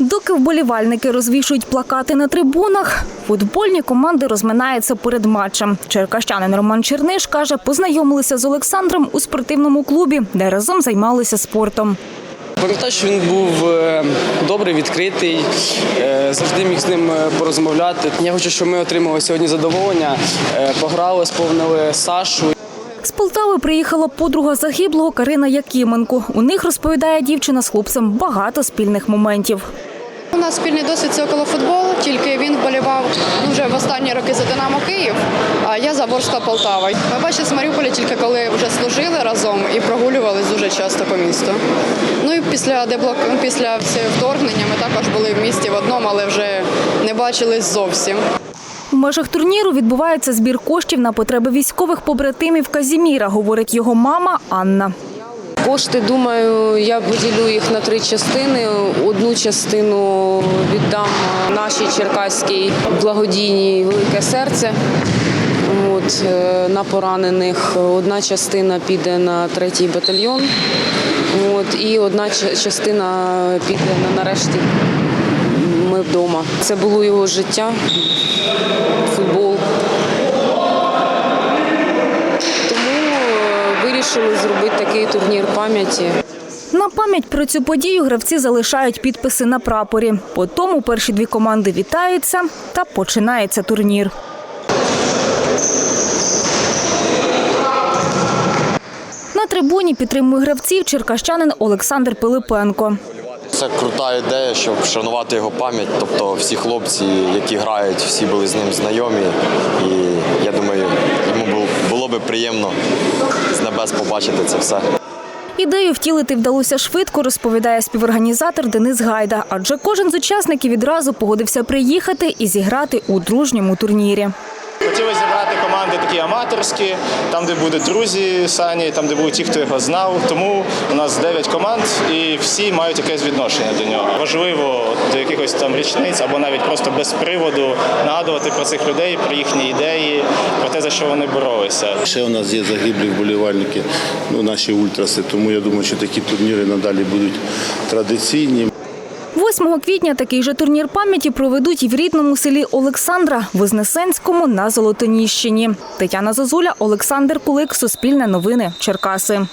Доки вболівальники розвішують плакати на трибунах, футбольні команди розминаються перед матчем. Черкащанин Роман Черниш каже, познайомилися з Олександром у спортивному клубі, де разом займалися спортом. Пам'ятаю, що він був е, добрий, відкритий, е, завжди міг з ним е, порозмовляти. Я хочу, щоб ми отримали сьогодні задоволення, пограли, сповнили Сашу. З Полтави приїхала подруга загиблого Карина Якименко. У них розповідає дівчина з хлопцем багато спільних моментів. У нас спільний досвід це околофутбол, тільки він вболівав ну, вже в останні роки за Динамо Київ, а я за Ворскла Полтава. Ми бачили з Маріуполя тільки коли вже служили разом і прогулювались дуже часто по місту. Ну і після деблок... після вторгнення ми також були в місті в одному, але вже не бачились зовсім. У межах турніру відбувається збір коштів на потреби військових побратимів Казіміра, говорить його мама Анна. Кошти, думаю, я поділю їх на три частини. Одну частину віддам нашій черкаській благодійній велике серце. От, е, на поранених одна частина піде на третій батальйон. От, і одна частина піде на нарешті. Ми вдома. Це було його життя, футбол. Тому е, вирішили зробити такий турнір пам'яті. На пам'ять про цю подію гравці залишають підписи на прапорі. Потім перші дві команди вітаються та починається турнір. На трибуні підтримує гравців черкащанин Олександр Пилипенко. Це крута ідея, щоб вшанувати його пам'ять. Тобто всі хлопці, які грають, всі були з ним знайомі. І я думаю, йому було би приємно з небес побачити це все. Ідею втілити вдалося швидко, розповідає співорганізатор Денис Гайда. Адже кожен з учасників відразу погодився приїхати і зіграти у дружньому турнірі. Хотіли зібрати команди такі аматорські, там, де будуть друзі Сані, там, де будуть ті, хто його знав. Тому у нас 9 команд і всі мають якесь відношення до нього. Важливо до якихось там річниць або навіть просто без приводу нагадувати про цих людей, про їхні ідеї, про те, за що вони боролися. Ще у нас є загиблі вболівальники, ну, наші ультраси, тому я думаю, що такі турніри надалі будуть традиційні. 8 квітня такий же турнір пам'яті проведуть і в рідному селі Олександра Вознесенському на Золотоніщині. Тетяна Зозуля, Олександр Кулик, Суспільне новини, Черкаси.